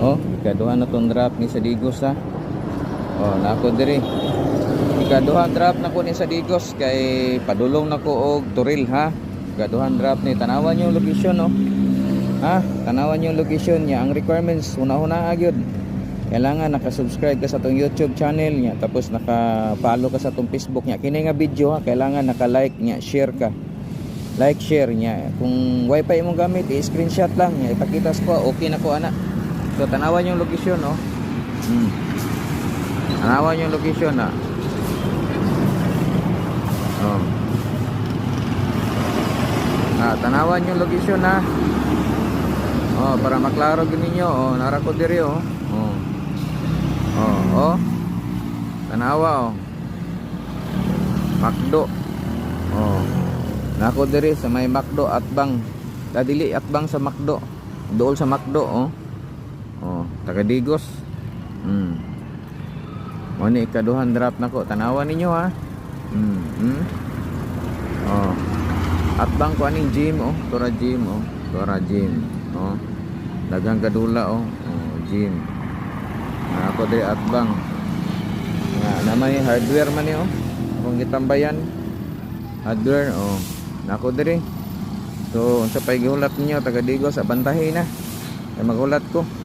Oh, ikaduha na tong drop ni sa Digos ha. Oh, nako diri. Ikaduha drop na ko ni sa Digos kay padulong na ko og turil ha. Ikaduha drop ni tanawan yung location no. Ha, tanawan yung location niya. Ang requirements una-una agyod. Kailangan naka-subscribe ka sa tong YouTube channel niya tapos naka-follow ka sa tong Facebook niya. Kini nga video ha, kailangan naka-like niya, share ka. Like, share niya. Kung wifi mo gamit, i-screenshot lang niya. Ipakita ko, okay na ko ana. So tanawan yung location no. Hmm. Tanawan yung location na. Oh. Ah, tanawan yung location na. Oh, para maklaro ninyo. Oh, nara ko diri oh. Oh. Oh, oh. Tanawa oh. Makdo. Oh. Nako diri sa may Makdo at bang. Dadili at bang sa Makdo. Dool sa Makdo oh. Oh, taga Digos. Hmm. Mo ni ikaduhan drop nako. Tanawan ninyo ha. Hmm. hmm. Oh. At bang ko aning gym oh, tora gym oh, tora gym. Oh. Dagang kadula oh. Oh, gym. Ah, ako diri at bang. Nga naman hardware man ni oh. Akong gitambayan. Hardware oh. Nako diri. So, unsa pay gihulat ninyo taga Digos abantahin na. Ay magulat ko.